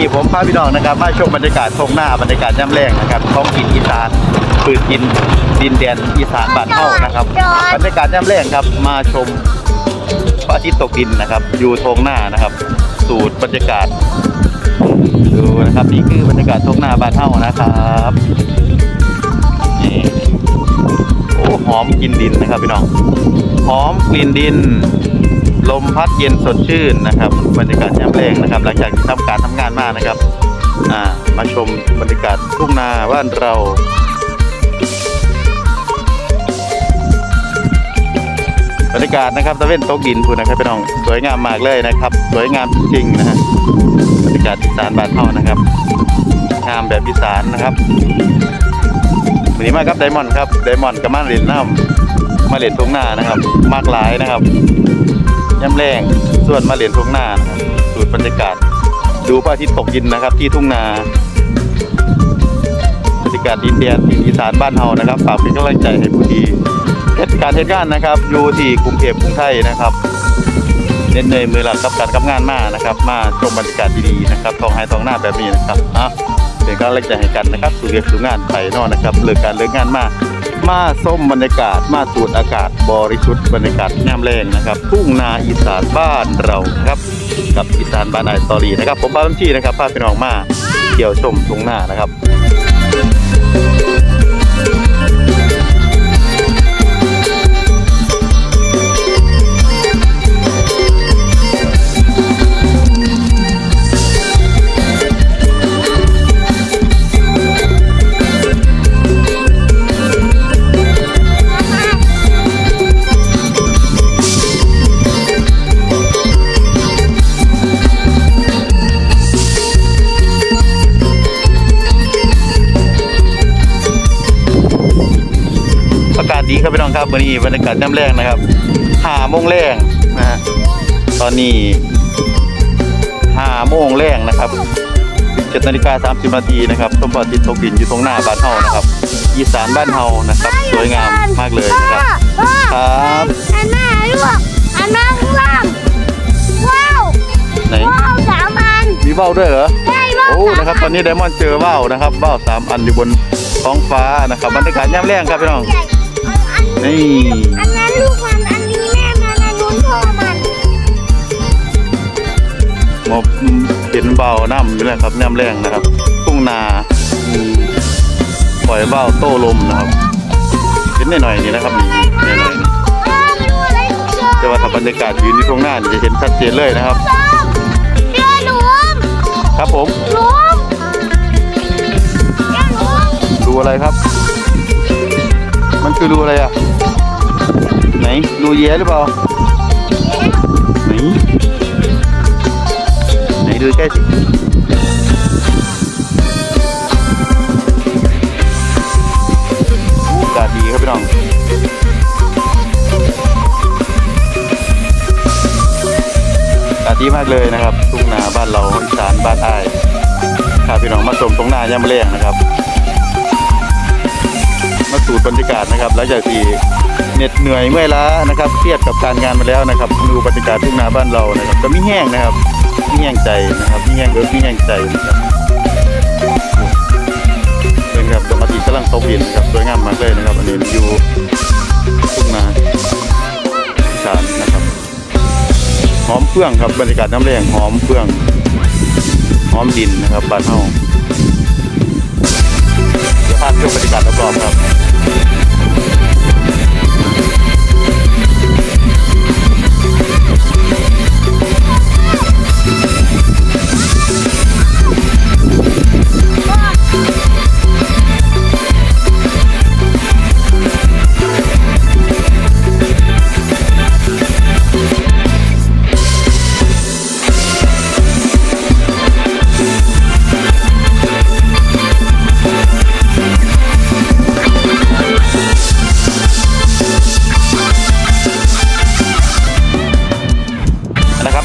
นนี้ผมพาพี่น้องนะครับ มาชมบรรยากาศทงหน้าบรรยากาศย่ำแรงนะครับท้องถิ่นอีสานปืนกินดินแดนอีสานบ้านเฮานะครับบรรยากาศย่ำแรงครับมาชมพระอาทิตย์ตกดินนะครับ อยู่ทงหน้านะครับ สูตรบรรยากาศดูนะครับนี่คือบรรยากาศทงหน้าบ้านเฮานะครับนี่โอ้หอมกลินดินนะครับพี่น้องหอมกลิ่นดิน ลมพัดเย็นสดชื่นนะครับบรรยากาศยามแรงนะครับ หลังจากที่ทำการทำงานมานะครับมาชมบรรยากาศทุ่งนาบ้านเราบรรยากาศนะครับตะเวนโต๊กดินพูนะครับพี่น้องสวยงามมากเลยนะครับ สวยงามจริงๆนะฮะบรรยากาศอีสานบ้านเฮานะครับงามแบบอีสานนะครับวันนี้มาครับไดมอนด์ครับไดมอนด์กับมาเล่นน้ำมาเล่นทุ่งนานะครับ มากหลายนะครับ ย่ำแรงส่วนมาเล่นทุ่งนานะครับสูตรบรรยากาศ ดูพระอาทิตย์ตกดินนะครับ ที่ทุ่งนาบรรยากาศดินแดนที่อีสานบ้านเฮานะครับฝากเป็นกำลังใจให้ผู้ที่เหตุการณ์เหตุการณ์นะครับ อยู่ที่กรุงเทพกรุงไทยนะครับเน้นเนยมือหลักกับการกับงานมานะครับ มาชมบรรยากาศดีๆนะครับทองไฮทองหน้าแบบนี้นะครับอะเป็นกำลังใจให้กันนะครับสู่เรียนสู่งานไปนอนนะครับเลิกการเลิกงานมา มาส้มบรรยากาศ มาสูดอากาศบริสุทธิ์บรรยากาศงามแรงนะครับทุ่งนาอีสานบ้านเรานะครับ กับอีสานบ้านไอสตอรี่นะครับ ผมบ้าบัญชีนะครับพาพี่น้องมาเที่ยวชมทุ่งนานะครับ ดีครับพี่น้องครับวันนี้บรรยากาศย่ำแรงนะครับห้าโมงแรงนะฮะตอนนี้ห้าโมงแรงนะครับเจ็ดนาฬิกาสามสิบนาทีนะครับต้นพระอาทิตย์ตกดินอยู่ตรงหน้าบ้านเฮานะครับ อีสานบ้านเฮานะครับ สวยงามมากเลยนะครับพ่อครับอันหน้าลูกอันหน้าข้างล่างว้าวไหนว้าวสามอันมีว่าวด้วยเหรอได้ว้าวโอ้สามนะครับ ตอนนี้ไดมอนด์เจอว่าวนะครับว่าวสามอันอยู่บนท้องฟ้านะครับบรรยากาศย่ำแรงครับพี่น้อง อันนี่อันนั้นลูกมันอันนี้แม่มันอันนู้นพ่อมันหมอบเห็นเบาน้ำอยู่แล้วครับย่ำแรงนะครับทุ่งนาปล่อยเบาโต้ลมนะครับเห็นหน่อยๆนี่นะครับนี่หน่อยๆนี่ว้าวดูอะไรเจอแต่ว่าถ้าบรรยากาศยืนที่ทุ่งนานี่จะเห็นชัดเจนเลยนะครับเจอหลุมครับผมหลุมเจอหลุมดูอะไรครับ มันคือดูอะไรอะ ไหนดูแย้หรือเปล่าไหนไหนดูใกล้สิอากาศดีครับพี่น้องอากาศดีมากเลยนะครับทุ่งนาบ้านเราอีสานบ้านอ้ายพาพี่น้องมาชมตรงหน้าย่ำแรงนะครับ มาสูดบรรยากาศนะครับหลังจากที่ เหน็ดเหนื่อยเมื่อยล้านะครับเครียดกับการงานมาแล้วนะครับดูบรรยากาศทุ่งนาบ้านเรานะครับก็มีแห้งนะครับมีแห้งใจนะครับมีแห้งเอิบมีแห้งใจนะครับเป็นครับดอกไม้กำลังตกดินนะครับสวยงามมากเลยนะครับอันนี้อยู่ทุ่งนาอีสานนะครับหอมเฟื่องครับบรรยากาศน้ำแรงหอมเฟื่องหอมดินนะครับบ้านเฮาเดี๋ยวพาไปดูบรรยากาศรอบๆครับ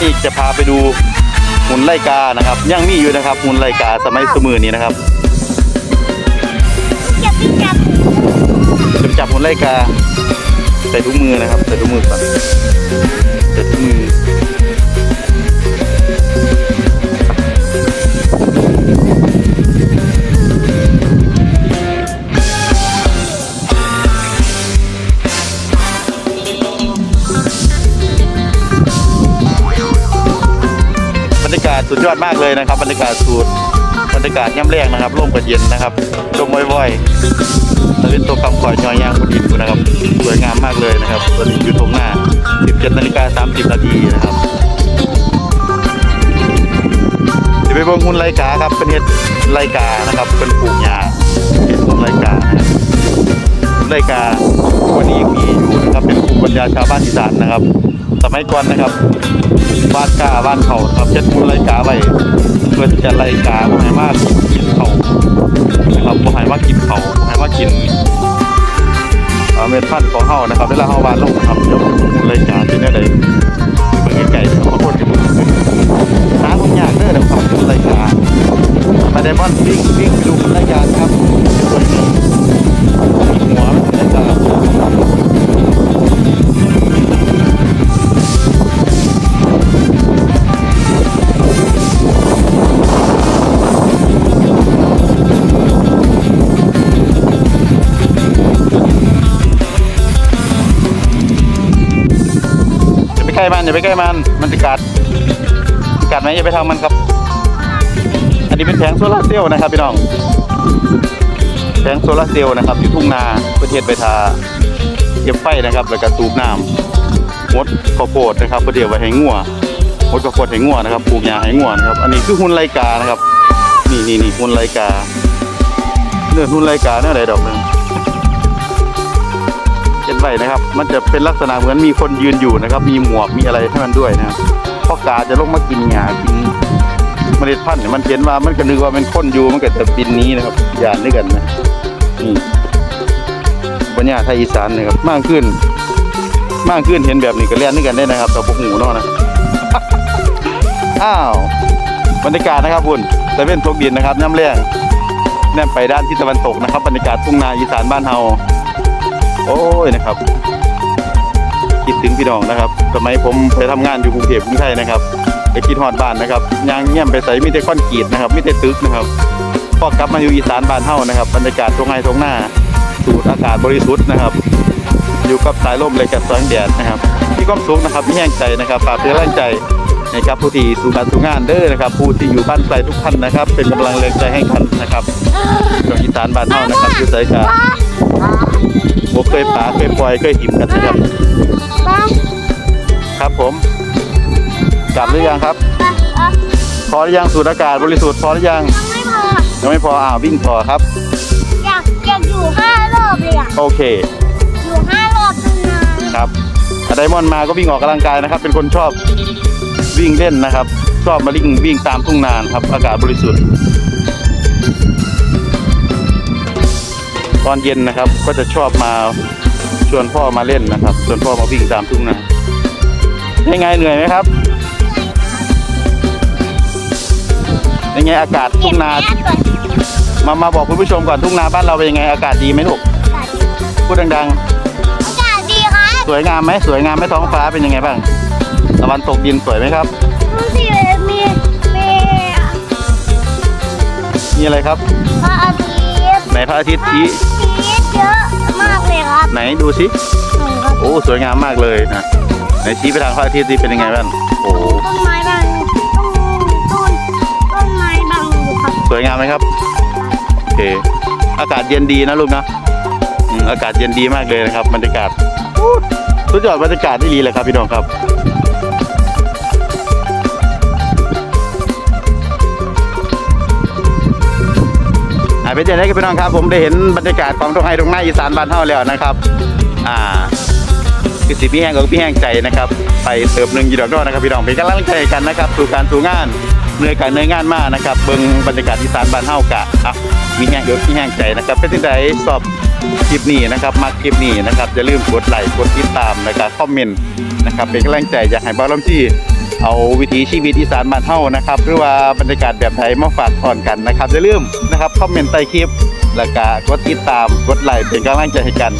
ที่จะพาไปดูหุ่นไล่กานะครับ ยังมีอยู่นะครับหุ่นไล่กาสมัยสมือนี้นะครับจับไปจับจะจับหุ่นไล่กาใส่ถุงมือนะครับใส่ถุงมือก่อน สุดยอดมากเลยนะครับ บรรยากาศสูตรบรรยากาศย่ำแรงนะครับร่มกับเย็นนะครับลมว่อยๆตะวันตกคำก่อยยอยยางบดินนะครับสวยงามมากเลยนะครับตอนนี้อยู่ตรงหน้า 17นาฬิกา30นาทีนะครับจะไปบงหุ่นไรกาครับเป็นเฮ็ดไรกานะครับ เป็นปลูกหญ้าเฮ็ดหุ่นไรกาไรกาวันนี้มีอยู่นะครับเป็นภูมิปัญญาชาวบ้านอีสานนะครับ มัยก่อนนะครับบ้านกาบ้านเขานะครับเช็ดมูลไรกาไว้เพื่อจะไรกาบ่ให้มากกินเขานะครับบ่ให้มากกินเขาบ่ให้มากกินเอ่อเม็ดพันธุ์ของเฮานะครับเวลาเฮาวานลงนะครับ มันอย่าไปใกล้มันมันจะกัดกัดไหมอย่าไปทำมันครับ อันนี้เป็นแผงโซลาร์เซลล์นะครับพี่น้องแผงโซลาร์เซลล์นะครับอยู่ทุ่งนาประเทศไปทาเก็บไฟนะครับ แล้วก็ตูบน้ำมดข้าวโพดนะครับประเดี๋ยวไว้ให้งัวมดข้าวโพดให้งัวนะครับปลูกหญ้าให้งัวนะครับ อันนี้คือหุ่นไรกานะครับ นี่นี่นี่หุ่นไรกาเนื้อหุ่นไรกาเนื้ออะไรดอกนึงเห็น ไว้นะครับ มันจะเป็นลักษณะเหมือนมีคนยืนอยู่นะครับ มีหมวกมีอะไรให้มันด้วยนะครับเพราะกาจะลงมากินหญ้ากินเมล็ดพันธุ์เนี่ยมันเห็นว่ามันก็นึกว่าเป็นคนอยู่มันก็จะบินนี้นะครับอย่านึกกันนะนี่ปัญญาไทยอีสานนะครับมากขึ้น มากขึ้นเห็นแบบนี้ก็เล่นนึกกันได้นะครับแต่พวกหูนาะนะอ้าวบรรยากาศนะครับคุณแต่เป็นตกดินนะครับน้ำแรงแนมไปด้านทิศตะวันตกนะครับบรรยากาศทุ่งนาอีสานบ้านเฮา โอ้ยนะครับ คิดถึงพี่น้องนะครับสมัยผมไปทำงานอยู่กรุงเทพกรุงไทยนะครับไปคิดฮอดบ้านนะครับยางเงี่ยมไปใส่มีแต่คอนกรีตนะครับมีแต่ตึกนะครับพอกลับมาอยู่อีสานบ้านเฮานะครับบรรยากาศตรงไห้ตรงหน้า สูดอากาศบริสุทธิ์นะครับ อยู่กับสายลมเลยกับแสงแดดนะครับมีความสุขนะครับมีแห้งใจนะครับฝากเพื่อแรงใจนะครับผู้ที่สู่การสู่งานเด้อนะครับ ผู้ที่อยู่บ้านไกลทุกท่านนะครับ เป็นกำลังแรงใจให้กันนะครับของอีสานบ้านเฮานะครับอยู่ไสกา ผมเคยปาเคยปล่อยเคยหิมกันนะครับป้าครับผมกลับหรือยังครับป้าพอหรือยังสูดอากาศบริสุทธิ์พอหรือยังยังไม่พอ ยังไม่พออ่าวิ่งต่อครับ อยากอยากอยู่ห้ารอบเลยอะ โอเคอยู่ห้ารอบนานครับถ้าไดมอนด์มาก็วิ่งออกกำลังกายนะครับ เป็นคนชอบวิ่งเล่นนะครับ ชอบมาวิ่งวิ่งตามทุ่งนานครับ อากาศบริสุทธิ์ ตอนเย็นนะครับ ก็จะชอบมาชวนพ่อมาเล่นนะครับชวนพ่อมาวิ่งตามทุ่งนายังไงเหนื่อยไหมครับยังไงอากาศๆทุ่งนาเก็บแมสก่อนมามาบอกคุณผู้ชมก่อนทุ่งนาบ้านเราเป็นยังไงอากาศดีไหมลูกพูดดังอากาศดีครับๆ สวยงามไหมสวยงามไหมท้องฟ้าเป็นยังไงบ้างตะวันตกดินสวยไหมครับ ดูสิมีมีมีอะไรครับพระอาทิตย์ไหนพระอาทิตย์พระชี้ นดูสิหนึ่งครับโอ้สวยงามมากเลยนะไหนชี้ไปทางพระอาทิตย์สิเป็นยังไงบ้างโอ้ต้นไม้บางต้นต้นต้นไม้บางอยู่ครับสวยงามไหมครับโอเคอากาศเย็นดีนะลูกนะอืมอากาศเย็นดีมากเลยนะครับบรรยากาศอู้สุดยอดบรรยากาศที่ดีเลยครับพี่น้องครับ เป็นยังไงกันพี่น้องครับ ผมได้เห็นบรรยากาศของตรงไห้ตรงหน้าอีสานบ้านเฮาแล้วนะครับ อ่าคือสิพี่แห้งกับพี่แห้งใจนะครับ ไปเติมหนึ่งยีดอกดอนะครับพี่น้องเป็นกำลังใจกันนะครับสู่การสู่งานเหนื่อยกันเหนื่อยงานมากนะครับเบิ่งบรรยากาศอีสานบ้านเฮากะอะมีแห้งกับพี่แห้งใจนะครับเป็นที่ใดสอบคลิปนี้นะครับมาคลิปนี้นะครับอย่าลืมกดไลค์กดติดตามนะครับคอมเมนต์นะครับเป็นกำลังใจอยากให้บ้าลมที่ เอาวิถีชีวิตอีสานบ้านเฮานะครับ หรือว่าบรรยากาศแบบไทยมาฝากก่อนกันนะครับอย่าลืมนะครับคอมเมนต์ใต้คลิปแล้วก็กดติดตามกดไลค์เป็นกำลังใจให้กัน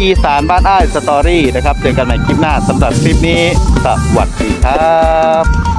อีสานบ้านอ้ายสตอรี่นะครับเจอกันใหม่คลิปหน้าสำหรับคลิปนี้สวัสดีครับ